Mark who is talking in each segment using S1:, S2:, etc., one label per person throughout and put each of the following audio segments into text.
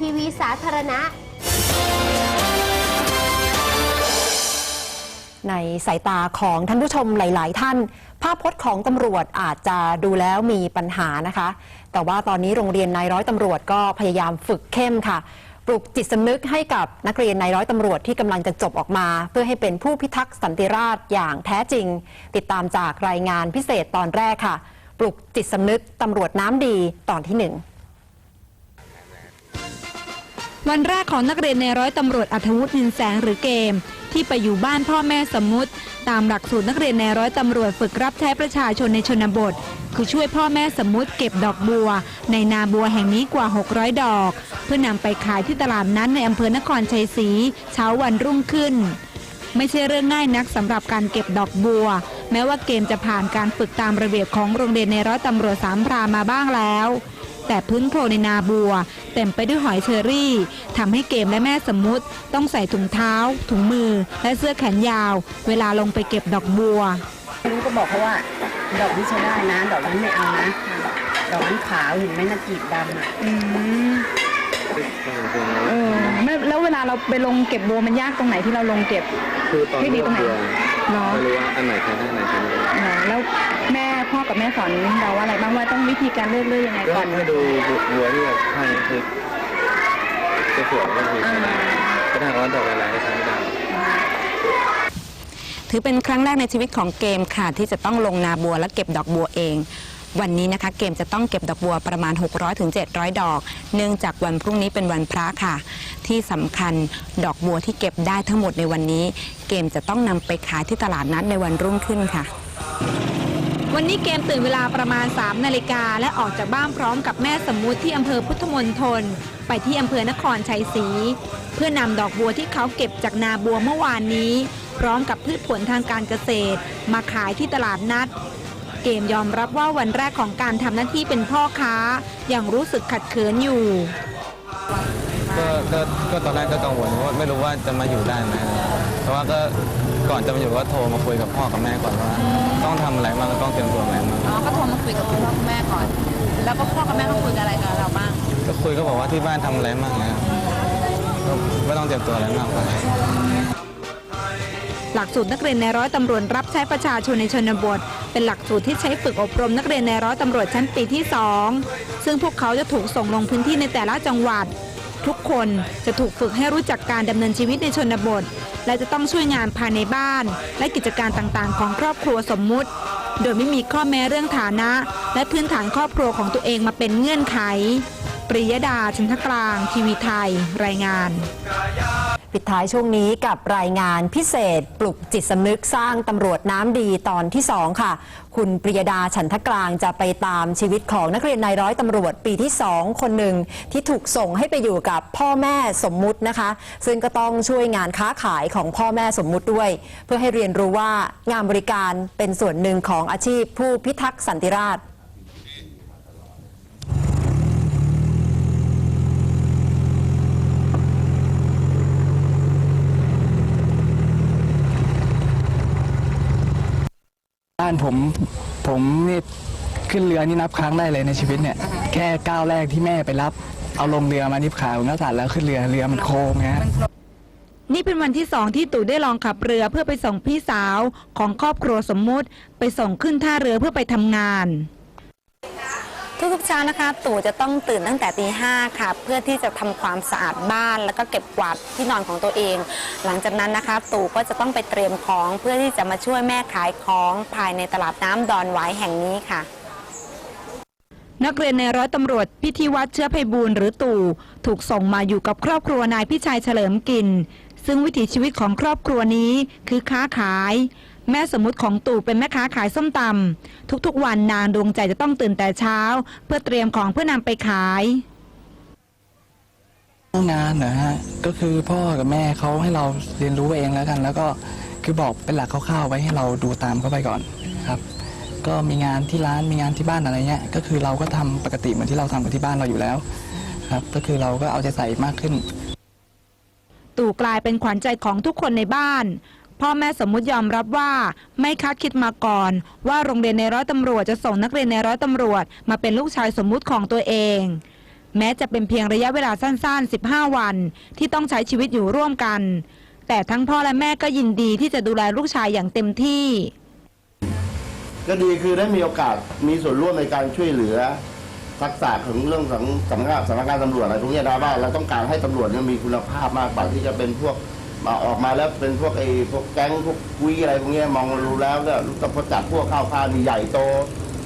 S1: ทีวีสาธารณะ
S2: ในสายตาของท่านผู้ชมหลาย ๆ ท่าน ภาพพจน์ของตำรวจอาจจะดูแล้วมีปัญหานะคะ แต่ว่าตอนนี้โรงเรียนนายร้อยตำรวจก็พยายามฝึกเข้มค่ะปลุกจิตสำนึกให้กับนักเรียนนายร้อยตำรวจที่กำลังจะจบออกมา เพื่อให้เป็นผู้พิทักษ์สันติราษฎร์อย่างแท้จริง ติดตามจากรายงานพิเศษตอนแรกค่ะ ปลุกจิตสำนึกตำรวจน้ำดีตอนที่หนึ่ง
S3: วันแรกของนักเรียนในร้อยตำรวจอัธวุฒินินแสงหรือเกม ที่ไปอยู่บ้านพ่อแม่สมมุติ ตามหลักสูตรนักเรียนในร้อยตำรวจฝึกรับใช้ประชาชนในชนบท คือช่วยพ่อแม่สมมุติเก็บดอกบัว ในนาบัวแห่งนี้กว่า 600 ดอก เพื่อนำไปขายที่ตลาดนั้นในอำเภอนครชัยศรีเช้าวันรุ่งขึ้น ไม่ใช่เรื่องง่ายนักสำหรับการเก็บดอกบัว แม้ว่าเกมจะผ่านการฝึกตามระเบียบของโรงเรียนในร้อยตำรวจสามพรามาบ้างแล้ว แต่พื้นโคลนในนาบัว เต็มไปด้วยหอยเชอรี่ทำให้เกมและแม่สมมุติต้องใส่ถุงเท้า ถุงมือ และเสื้อแขนยาว เวลาลงไปเก็บดอกบัว
S4: ลุงก็บอกเขาว่า ดอกนี้ใช้ได้นะ ดอกนั้นไม่เอานะดอกนั้นขาวเห็นไหมนะกรีบดำอะ
S5: เออไม่แล้วเวลาเราไปลงเก็บบัวมันยากตรงไหนที่เราลงเก็บ
S6: คือตอน
S5: ให้ดีตรงไหน
S6: เรือ
S5: เนาะ
S6: ไม่รู้ว่าอันไหนใช้ได้อันไหนใช้ไม่ได้
S5: เนาะแล้วแม่ พ่อกับแม่สอนเราว่าอะไรบ้างว่าต้องวิธีการเลือกเลือกยังไง
S6: ก็
S5: ก่อน
S6: ให้ดูบัวที่แบบให้คือจะสวยก็คือใช้ได้ก็ถ้าว่าดอกอะไรก็ใช้ไม่ได้
S7: ถือเป็นครั้งแรกในชีวิตของเกมค่ะ ที่จะต้องลงนาบัวและเก็บดอกบัวเอง วันนี้นะคะ เกมจะต้องเก็บดอกบัวประมาณ 600-700ถึง700 ดอก เนื่องจากวันพรุ่งนี้เป็นวันพระค่ะ ที่สำคัญดอกบัวที่เก็บได้ทั้งหมดในวันนี้ เกมจะต้องนำไปขายที่ตลาดนัดในวันรุ่งขึ้นค่ะ
S3: วันนี้เกมตื่นเวลาประมาณ 3 นาฬิกาและออกจากบ้านพร้อมกับแม่สมมุติที่อำเภอพุทธมณฑลไปที่อำเภอนครชัยศรีเพื่อนำดอกบัวที่เขาเก็บจากนาบัวเมื่อวานนี้ พร้อมกับพืชผลทางการเกษตร มาขายที่ตลาดนัด เกมยอมรับว่าวันแรกของการทำหน้าที่เป็นพ่อค้ายังรู้สึกขัดเขินอยู่
S6: ก็ก็ก็ตอนแรกก็กังวลว่าไม่รู้ว่าจะมาอยู่ได้ไหมเพราะว่าก็ก่อนจะมาอยู่ก็โทรมาคุยกับพ่อกับแม่ก่อนว่า ต้องทำอะไรบ้างต้องเตรียมตัวอะไรบ้าง
S8: อ๋อก็โทรมาคุยกับคุณพ่อคุณแม่ก่อน แล้วก็พ่อกับแม่ก็คุยกับอะไรกับเราบ้าง
S6: ก็คุยก็บอกว่าที่บ้านทำอะไรบ้างนะครับก็ไม่ต้องเตรียมตัวอะไรมากไป
S3: หลักสูตรนักเรียนในร้อยตำรวจรับใช้ประชาชนในชนบท เป็นหลักสูตรที่ใช้ฝึกอบรมนักเรียนในร้อยตำรวจชั้นปีที่ 2 ซึ่งพวกเขาจะถูกส่งลงพื้นที่ในแต่ละจังหวัด ทุกคนจะถูกฝึกให้รู้จักการดำเนินชีวิตในชนบท และจะต้องช่วยงานภายในบ้าน และกิจการต่างๆ ของครอบครัวสมมุติ โดยไม่มีข้อแม้เรื่องฐานะ และพื้นฐานครอบครัวของตัวเองมาเป็นเงื่อนไข ปริยดาชันทกลาง ทีวีไทย รายงาน
S2: ปิดท้ายช่วงนี้กับรายงานพิเศษ ปลุกจิตสำนึกสร้างตำรวจน้ำดีตอนที่ 2 ค่ะ คุณปริยดาฉันทกลางจะไปตามชีวิตของนักเรียนนายร้อยตำรวจปีที่ 2 คนหนึ่ง ที่ถูกส่งให้ไปอยู่กับพ่อแม่สมมุตินะคะ ซึ่งก็ต้องช่วยงานค้าขายของพ่อแม่สมมุติด้วย เพื่อให้เรียนรู้ว่างานบริการเป็นส่วนหนึ่งของอาชีพผู้พิทักษ์สันติราษฎร์า
S9: นผม ผมนี่ขึ้นเรือนี่นับครั้งได้เลยในชีวิตเนี่ย แค่ก้าวแรกที่แม่ไปรับ เอาลงเรือมานิบขาผมก็สั่นแล้วขึ้นเรือเรือมันโค้งไงฮะ
S3: นี่เป็นวันที่สองที่ตู่ได้ลองขับเรือเพื่อไปส่งพี่สาวของครอบครัวสมมุติ ไปส่งขึ้นท่าเรือเพื่อไปทำงาน
S7: ทุกๆเช้านะคะตู่จะต้องตื่นตั้งแต่ตีห้าค่ะเพื่อที่จะทำความสะอาดบ้าน แล้วก็เก็บกวาดที่นอนของตัวเอง หลังจากนั้นนะคะตู่ก็จะต้องไปเตรียมของเพื่อที่จะมาช่วยแม่ขายของภายในตลาดน้ำดอนหวายแห่งนี้ค่ะ
S3: นักเรียนในร้อยตำรวจพิธีวัฒน์เชื้อไพบูลหรือตู่ถูกส่งมาอยู่กับครอบครัวนายพิชัยเฉลิมกิน ซึ่งวิถีชีวิตของครอบครัวนี้คือค้าขาย แม่สมมุติของตู่เป็นแม่ค้าขายส้มตำทุกๆ วันนางดวงใจจะต้องตื่นแต่เช้า เพื่อเตรียมของเพื่อนำไปขาย
S9: งานนะฮะก็คือพ่อกับแม่เขาให้เราเรียนรู้เองแล้วกัน แล้วก็คือบอกเป็นหลักคร่าวๆไว้ให้เราดูตามเข้าไปก่อนครับ ก็มีงานที่ร้านมีงานที่บ้านอะไรเงี้ยก็คือเราก็ทำปกติเหมือนที่เราทำกับที่บ้านเราอยู่แล้วครับ ก็คือเราก็เอาใจใส่มากขึ้น
S3: ตู่กลายเป็นขวัญใจของทุกคนในบ้าน พ่อแม่สมมุติยอมรับว่าไม่คาดคิดมาก่อน ว่าโรงเรียนในร้อยตำรวจจะส่งนักเรียนในร้อยตำรวจ มาเป็นลูกชายสมมุติของตัวเอง แม้จะเป็นเพียงระยะเวลาสั้นๆ 15 วัน ที่ต้องใช้ชีวิตอยู่ร่วมกัน แต่ทั้งพ่อและแม่ก็ยินดีที่จะดูแลลูกชายอย่างเต็มที่
S1: ก็ดีคือได้มีโอกาสมีส่วนร่วมในการช่วยเหลือทักษะของเรื่องของสำนักงานสำนักงานตำรวจอะไรพวกนี้ยนะว่าเราต้องการให้ตำรวจมีคุณภาพมากกว่าที่จะเป็นพวก มาออกมาแล้วเป็นพวกไอ้พวกแก๊งพวกคุยอะไรพวกเนี้ยมองรู้แล้วก็รู้จักพอจับพวกข้าวข้าวนี่ใหญ่โต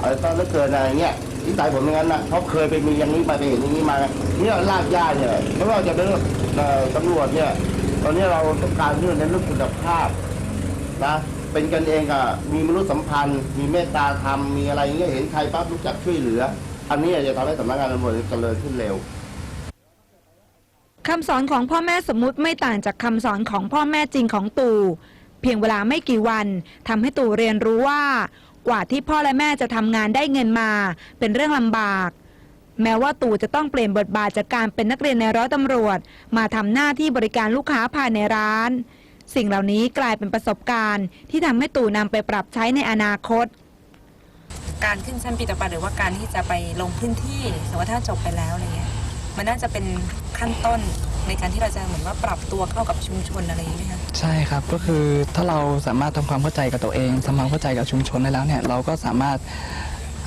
S1: อะไรต้องเลือเกินอะไรเงี้ยที่ตายผมอย่างนั้นนะเพราเคยไปมีอย่างนี้มาไปเห็นอย่างนี้มาเนี่ยลากย่าเนี่ยไม่ว่าจะเป็นเอ่อตำรวจเนี่ยตอนนี้เราต้องการเรื่องในเรื่องคุณภาพนะเป็นกันเองอะมีมนุษยสัมพันธ์ มีเมตตาธรรมมีอะไรเงี้ยเห็นใครปั๊บรู้จักช่วยเหลือ อันนี้จะทำให้สำนักงานตำรวจเจริญขึ้นเร็ว
S3: คำสอนของพ่อแม่สมมุติไม่ต่างจากคำสอนของพ่อแม่จริงของตู่ เพียงเวลาไม่กี่วันทำให้ตู่เรียนรู้ว่า กว่าที่พ่อและแม่จะทำงานได้เงินมา เป็นเรื่องลำบาก แม้ว่าตู่จะต้องเปลี่ยนบทบาทจากการเป็นนักเรียนในร้อยตำรวจ มาทำหน้าที่บริการลูกค้าภายในร้าน สิ่งเหล่านี้กลายเป็นประสบการณ์ที่ทำให้ตู่นำไปปรับใช้ในอนาคต
S7: การขึ้นชั้นปีต่อไปหรือว่าการที่จะไปลงพื้นที่สมมติว่าถ้าจบไปแล้วอะไรเงี้ย มันน่าจะเป็นขั้นต้นในการที่เราจะเหมือนว่าปรับตัวเข้ากับชุมชนอะไรอย่างนี้ไหมคะ
S9: ใช่ครับก็คือถ้าเราสามารถทำความเข้าใจกับตัวเองทำความเข้าใจกับชุมชนได้แล้วเนี่ยเราก็สามารถ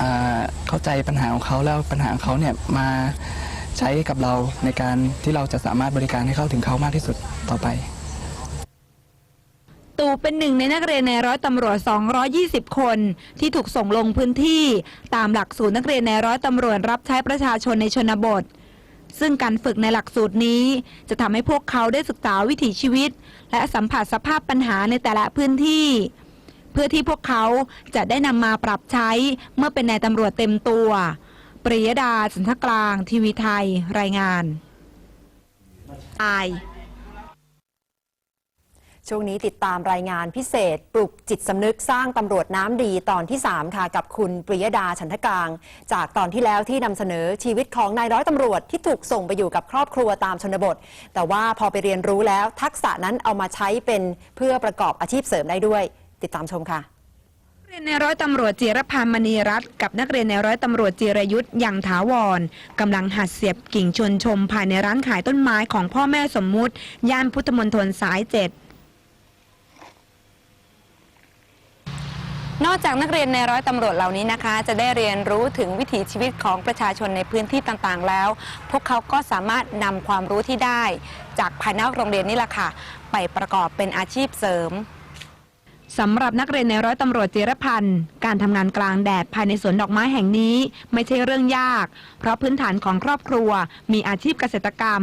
S9: อ่าเข้าใจปัญหาของเขาแล้วปัญหาของเขาเนี่ยมาใช้กับเราในการที่เราจะสามารถบริการให้เข้าถึงเขามากที่สุดต่อไป
S3: ตู่เป็นหนึ่งในนักเรียนในร้อยตำรวจ 220 คน ที่ถูกส่งลงพื้นที่ ตามหลักสูตรนักเรียนในร้อยตำรวจรับใช้ประชาชนในชนบท ซึ่งการฝึกในหลักสูตรนี้ จะทำให้พวกเขาได้ศึกษาวิถีชีวิต และสัมผัสสภาพปัญหาในแต่ละพื้นที่ เพื่อที่พวกเขาจะได้นำมาปรับใช้เมื่อเป็นนายตำรวจเต็มตัว ปริยดาสันทกลาง ทีวีไทย รายงานอาย
S2: ช่วงนี้ติดตามรายงานพิเศษ ปลุกจิตสำนึกสร้างตำรวจน้ำดีตอนที่ 3 ค่ะ กับคุณปริยดาฉันทกลาง จากตอนที่แล้วที่นำเสนอชีวิตของนายร้อยตำรวจที่ถูกส่งไปอยู่กับครอบครัวตามชนบท แต่ว่าพอไปเรียนรู้แล้วทักษะนั้นเอามาใช้เป็นเพื่อประกอบอาชีพเสริมได้ด้วย ติดตามชมค่ะ
S3: นักเรียนในร้อยตำรวจจีรพันธ์มณีรัตน์กับนักเรียนในร้อยตำรวจจีรยุทธ์อย่างถาวรกำลังหัดเสียบกิ่งชวนชมภายในร้านขายต้นไม้ของพ่อแม่สมมุติ ย่านพุทธมณฑลสายเจ็ด
S7: อกจากนักเรียนในร้อยตำรวจเหล่านี้นะคะ จะได้เรียนรู้ถึงวิถีชีวิตของประชาชนในพื้นที่ต่างๆ แล้ว พวกเขาก็สามารถนำความรู้ที่ได้ จากภายนอกโรงเรียนนี่แหละค่ะ ไปประกอบเป็นอาชีพเสริม
S3: สำหรับนักเรียนในร้อยตำรวจจีรพันธ์การทำงานกลางแดดภายในสวนดอกไม้แห่งนี้ไม่ใช่เรื่องยาก เพราะพื้นฐานของครอบครัวมีอาชีพเกษตรกรรม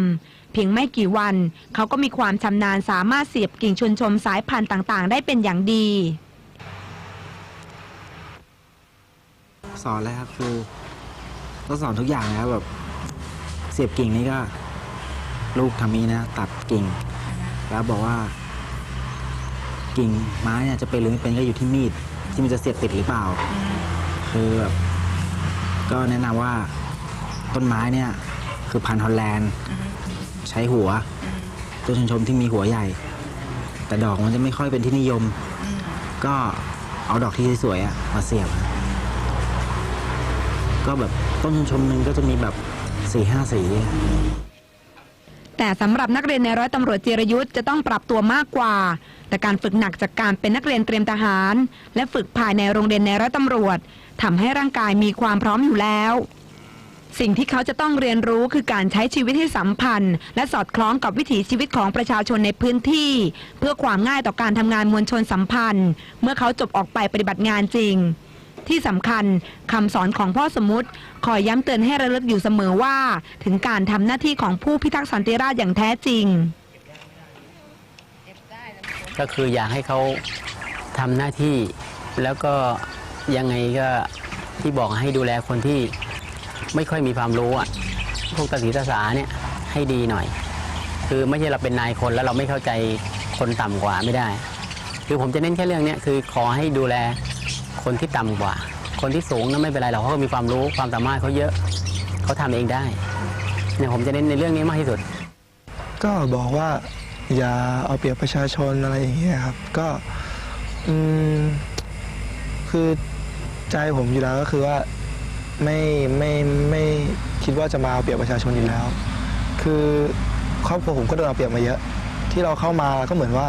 S3: เพียงไม่กี่วัน เขาก็มีความชำนาญสามารถเสียบกิ่งชวนชมสายพันธุ์ต่างๆ ได้เป็นอย่างดี
S10: สอนเลยครับคือก็สอนทุกอย่างนะครับแบบ เสียบกิ่งนี่ก็ ลูกทำนี้นะ ตัดกิ่ง แล้วบอกว่า กิ่งไม้เนี่ยจะเป็นหรือไม่เป็นก็อยู่ที่มีด ที่มันจะเสียบติดหรือเปล่า คือแบบก็แนะนำว่าต้นไม้เนี่ย คือพันธุ์ฮอลแลนด์ ใช้หัวต้นชนชมที่มีหัวใหญ่ แต่ดอกมันจะไม่ค่อยเป็นที่นิยม ก็เอาดอกที่สวยๆอะมาเสียบ ก็แบบต้นชมหนึ่งก็จะมีแบบสี่ห้าสี
S3: แต่สำหรับนักเรียนในร้อยตำรวจจีรยุทธ์จะต้องปรับตัวมากกว่า แต่การฝึกหนักจากการเป็นนักเรียนเตรียมทหาร และฝึกภายในโรงเรียนในร้อยตำรวจทำให้ร่างกายมีความพร้อมอยู่แล้ว สิ่งที่เขาจะต้องเรียนรู้คือการใช้ชีวิตให้สัมพันธ์ และสอดคล้องกับวิถีชีวิตของประชาชนในพื้นที่ เพื่อความง่ายต่อการทำงานมวลชนสัมพันธ์ เมื่อเขาจบออกไปปฏิบัติงานจริง ที่สำคัญคำสอนของพ่อสมุติคอยย้ำเตือนให้ระลึกอยู่เสมอว่า ถึงการทำหน้าที่ของผู้พิทักษ์สันติราษฎร์อย่างแท้จริง
S11: ก็คืออยากให้เขาทำหน้าที่ แล้วก็ยังไงก็ที่บอกให้ดูแลคนที่ไม่ค่อยมีความรู้อะพวกตาสีตาสาเนี่ยให้ดีหน่อย คือไม่ใช่เราเป็นนายคนแล้วเราไม่เข้าใจคนต่ำกว่าไม่ได้ คือผมจะเน้นแค่เรื่องเนี้ยคือขอให้ดูแล คนที่ต่ำกว่า คนที่สูงนั้นไม่เป็นไรหรอกเขาก็มีความรู้ความสามารถเขาเยอะเขาทำเองได้เนี่ยผมจะเน้นในเรื่องนี้มากที่สุด
S12: ก็บอกว่าอย่าเอาเปรียบประชาชนอะไรอย่างเงี้ยครับ ก็อืมคือใจผมอยู่แล้วก็คือว่าไม่ไม่ไม่คิดว่าจะมาเอาเปรียบประชาชนอยู่แล้ว คือครอบครัวผมก็โดนเอาเปรียบมาเยอะ ที่เราเข้ามาก็เหมือนว่า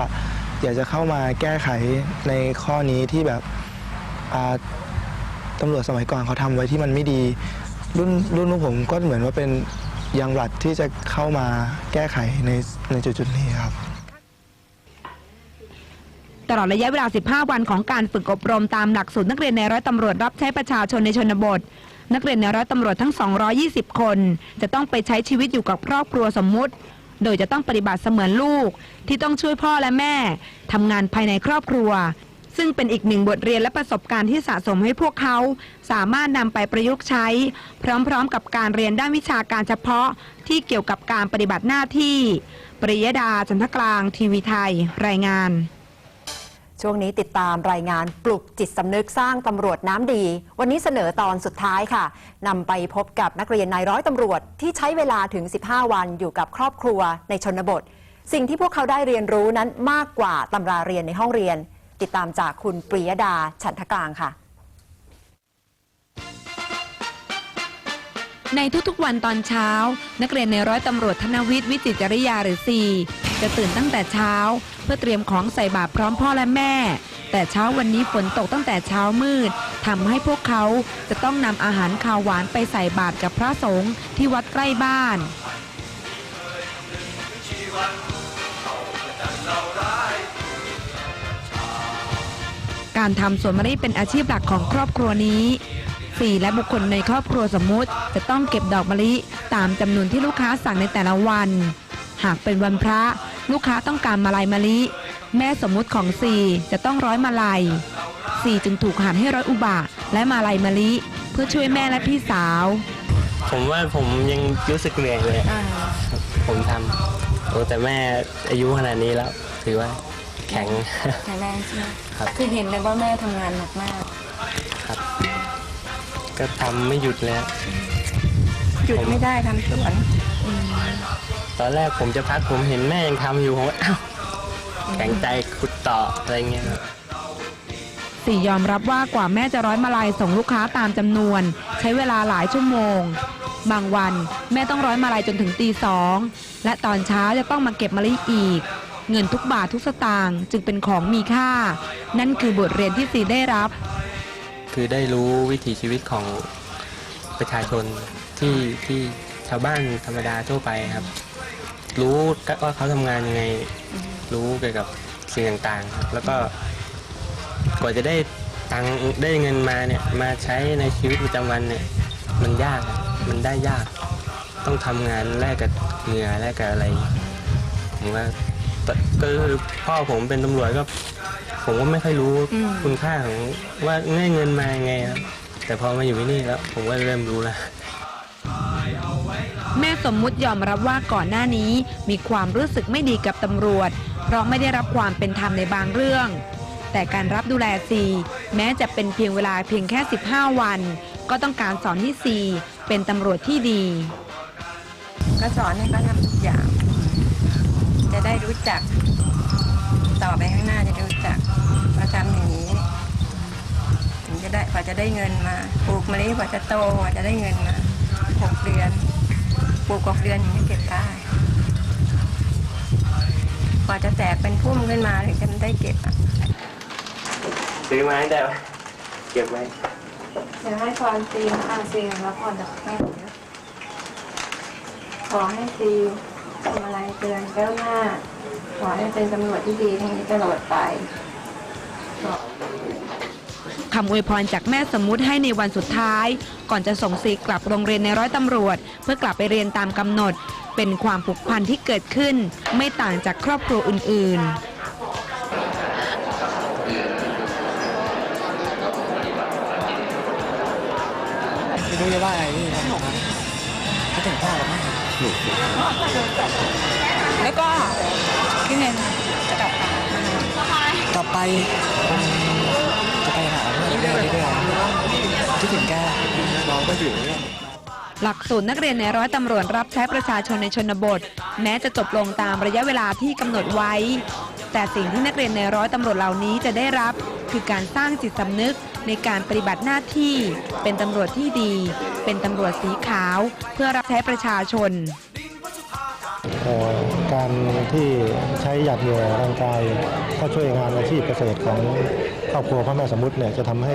S12: อยากจะเข้ามาแก้ไขในข้อนี้ที่แบบ อ่าตำรวจสมัยก่อนเขาทำไว้ที่มันไม่ดี รุ่นรุ่นพวกผมก็เหมือนว่าเป็นยังหลัดที่จะเข้ามาแก้ไขในในจุดจุดๆนี้ครับ
S3: ตลอดระยะเวลา 15 วันของการฝึกอบรมตามหลักสูตรนักเรียนในร้อยตำรวจรับใช้ประชาชนในชนบท นักเรียนในร้อยตำรวจทั้ง 220 คน จะต้องไปใช้ชีวิตอยู่กับครอบครัวสมมุติ โดยจะต้องปฏิบัติเสมือนลูกที่ต้องช่วยพ่อและแม่ทำงานภายในครอบครัว ซึ่งเป็นอีกหนึ่งบทเรียนและประสบการณ์ที่สะสมให้พวกเขา สามารถนำไปประยุกต์ใช้ พร้อมๆ กับการเรียนด้านวิชาการเฉพาะที่เกี่ยวกับการปฏิบัติหน้าที่ ปริยดาจันทกลาง ทีวีไทย รายงาน
S2: ช่วงนี้ติดตามรายงานปลุกจิตสำนึกสร้างตำรวจน้ำดี วันนี้เสนอตอนสุดท้ายค่ะนำไปพบกับนักเรียนนายร้อยตำรวจที่ใช้เวลาถึง 15 วันอยู่กับครอบครัวในชนบท สิ่งที่พวกเขาได้เรียนรู้นั้นมากกว่าตำราเรียนในห้องเรียน ติดตามจากคุณปริยดาฉันทกลางค่ะ
S3: ในทุกๆวันตอนเช้า นักเรียนในร้อยตำรวจธนวิทย์วิจิตรจริยาหรือซีจะตื่นตั้งแต่เช้า เพื่อเตรียมของใส่บาตรพร้อมพ่อและแม่ แต่เช้าวันนี้ฝนตกตั้งแต่เช้ามืดทำให้พวกเขาจะต้องนำอาหารคาวหวานไปใส่บาตรกับพระสงฆ์ที่วัดใกล้บ้าน การทำสวนมะลิเป็นอาชีพหลักของครอบครัวนี้สี่และบุคคลในครอบครัวสมมุติ จะต้องเก็บดอกมะลิตามจำนวนที่ลูกค้าสั่งในแต่ละวัน หากเป็นวันพระ ลูกค้าต้องการมาลัยมะลิ แม่สมมุติของสี่จะต้องร้อยมาลัยสี่จึงถูกหันให้ร้อยอุบะและมาลัยมะลิ เพื่อช่วยแม่และพี่สาว
S11: ผมว่าผมยังรู้สึกเหนื่อยเลย ผมทำโอ้แต่แม่อายุขนาดนี้แล้ว ถือว่า แข็ง
S8: แข็งแรงใช่ไหม
S11: ครับ
S8: คือเห็นเลยว่าแม่ทำงานหนักมาก
S11: ครับ ก็ทำไม่หยุดเลยครับ
S8: หยุดไม่ได้ทำสวน
S11: ตอนแรกผมจะพักผมเห็นแม่ยังทำอยู่ผมว่าอ้าวแข็งใจขุดต่ออะไรเงี้ยครับ
S3: สี่ยอมรับว่ากว่าแม่จะร้อยมาลัยส่งลูกค้าตามจำนวน ใช้เวลาหลายชั่วโมง บางวันแม่ต้องร้อยมาลัยจนถึงตีสองและตอนเช้าจะต้องมาเก็บมะลิอีก เงินทุกบาททุกสตางค์จึงเป็นของมีค่า นั่นคือบทเรียนที่สี่ได้รับ
S11: คือได้รู้วิถีชีวิตของประชาชนที่ที่ชาวบ้านธรรมดาทั่วไปครับ รู้ว่าเขาทำงานยังไง รู้เกี่ยวกับสิ่งต่างๆครับแล้วก็กว่าจะได้ตังค์ได้เงินมาเนี่ยมาใช้ในชีวิตประจำวันเนี่ยมันยากมันได้ยาก ต้องทำงานแลกกับเหงื่อแลกกับอะไรผมว่า แต่ก็คือพ่อผมเป็นตำรวจก็ ผมก็ไม่ค่อยรู้
S8: อืม
S11: คุณค่าของว่าได้เงินมายังไงครับแต่พอมาอยู่ที่นี่แล้ว ผมก็เริ่มรู้แล้ว
S3: แม่สมมุติยอมรับว่าก่อนหน้านี้มีความรู้สึกไม่ดีกับตำรวจ เพราะไม่ได้รับความเป็นธรรมในบางเรื่อง แต่การรับดูแลซีแม้จะเป็นเพียงเวลาเพียงแค่ 15 วัน ก็ต้องการสอนให้ซีเป็นตำรวจที่ดี
S8: ก็สอนให้เขาทำทุกอย่าง จะได้รู้จัก ต่อไปข้างหน้าจะได้รู้จักมาทำอย่างนี้ถึงจะได้กว่าจะได้เงินมาปลูกมะลิกว่าจะโตกว่าจะได้เงินมาหกเดือนปลูกหกเดือนถึงจะเก็บได้กว่าจะแตกเป็นพุ่มขึ้นมาถึงจะได้เก็บอะ
S11: ซื้อมาตั้งแต่เก็บไว้
S8: เดี๋ยวให้พรซีค่ะซีรับพรจากแม่นะขอให้ซี ทำอะไรเตือนก้าวหน้า ขอให้เป็นตำรวจที่ดีทั้งนี้ตลอดไป
S3: คำอวยพรจากแม่สมมุติให้ในวันสุดท้าย ก่อนจะส่งซีกลับโรงเรียนในร้อยตำรวจ เพื่อกลับไปเรียนตามกำหนด เป็นความผูกพันที่เกิดขึ้น ไม่ต่างจากครอบครัวอื่น ๆ
S9: ไม่รู้จะว่าอะไรพี่ครับคิดถึงพ่อกับ แม่
S8: แล้วก็พี่เงินจะกลับมาก
S9: ลับไปจะไปหาเพื่อนเรื่อยๆคิดถึงแกเราก็อยู่เนี่ย
S3: หลักสูตรนักเรียนในร้อยตำรวจรับใช้ประชาชนในชนบท แม้จะจบลงตามระยะเวลาที่กำหนดไว้ แต่สิ่งที่นักเรียนในร้อยตำรวจเหล่านี้จะได้รับ คือการสร้างจิตสำนึก ในการปฏิบัติหน้าที่ เป็นตำรวจที่ดี เป็นตำรวจสีขาว เพื่อรับใช้ประชาชน
S13: การที่ใช้หยาดเหงื่อร่างกายเข้าช่วยงานอาชีพเกษตรของครอบครัวพ่อแม่สมมุติเนี่ยจะทำให้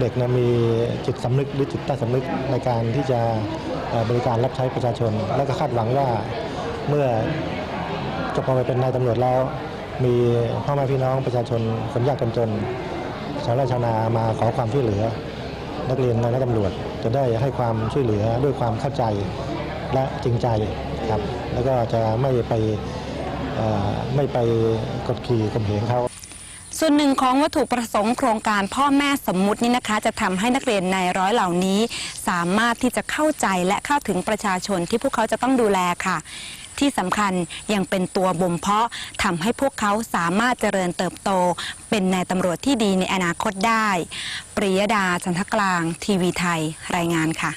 S13: เด็กนะมีจิตสำนึกหรือจิตใต้สำนึกในการที่จะบริการรับใช้ประชาชน และก็คาดหวังว่าเมื่อจบมาเป็นนายตำรวจแล้ว มีพ่อแม่พี่น้องประชาชนคนยากคนจน ชาวไร่ชาวนามาขอความช่วยเหลือ นักเรียนและนักตำรวจจะได้ให้ความช่วยเหลือด้วยความเข้าใจและจริงใจครับ แล้วก็จะไม่ไปไม่ไปกดขี่ข่มเหงเขา
S7: ส่วนหนึ่งของวัตถุประสงค์โครงการพ่อแม่สมมุตินี้นะคะ จะทำให้นักเรียนในร้อยเหล่านี้ สามารถที่จะเข้าใจและเข้าถึงประชาชนที่พวกเขาจะต้องดูแลค่ะ ที่สำคัญยังเป็นตัวบ่มเพาะทำให้พวกเขาสามารถเจริญเติบโต เป็นนายตำรวจที่ดีในอนาคตได้ ปริยดาจันทกลาง ทีวีไทย รายงานค่ะ